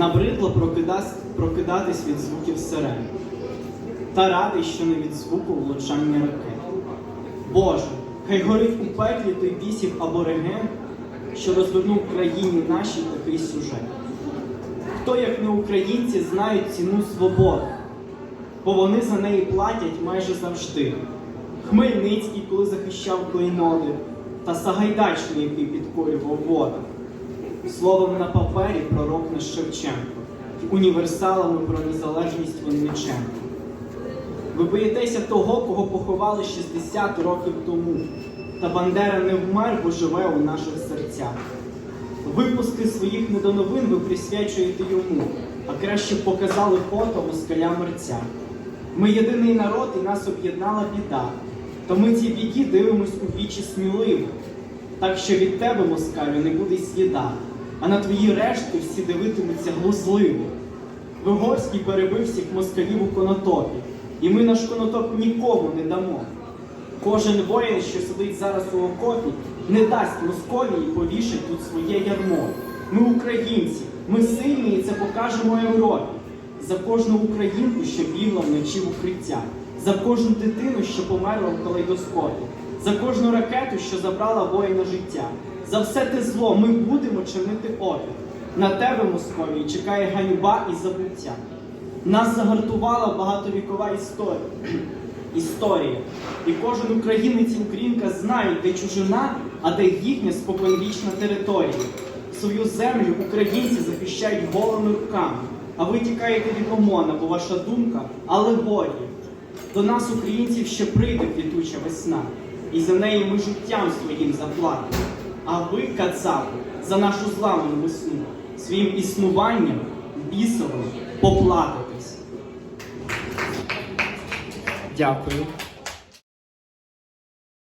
Набридло прокидатись від звуків сирен. Та радий, що не від звуку влучання ракет. Боже, хай горить у пеклі той бісів абориген, що розвернув країні нашій такий сюжет. Хто, як не українці, знають ціну свободи, бо вони за неї платять майже завжди. Хмельницький, коли захищав клейноди, та Сагайдачний, який підкорював воду. Словом на папері пророк наш Шевченко, універсалами про незалежність Винниченко. Ви боїтеся того, кого поховали 60 років тому. Та Бандера не вмер, бо живе у наших серцях. Випуски своїх недоновин ви присвячуєте йому, а краще показали фото москаля мерця. Ми єдиний народ і нас об'єднала біда. То ми цій біді дивимось у вічі сміливо. Так що від тебе, москалю, не буде сліда, а на твої рештки всі дивитимуться глузливо. Вигорський перебив всіх москалів у конотопі, і ми наш конотоп нікому не дамо. Кожен воїн, що сидить зараз у окопі, не дасть Московії повішать тут своє ярмо. Ми українці, ми сильні і це покажемо Європі. За кожну українку, що бігла вночі в укриття, за кожну дитину, що померла в калейдоскопі, за кожну ракету, що забрала воїна життя. За все те зло ми будемо чинити опір. На тебе, Московії, чекає ганьба і забуття. Нас загартувала багатовікова історія. Історія. І кожен українець і українка знає, де чужина, а де їхня споконвічна територія. Свою землю українці захищають голими руками, а ви тікаєте від ОМОНа, бо ваша думка алегорія. До нас, українців, ще прийде квітуча весна, і за неї ми життям своїм заплатимо. А ви, кацапи, за нашу зламану весну, своїм існуванням бісовим поплатитесь. Дякую.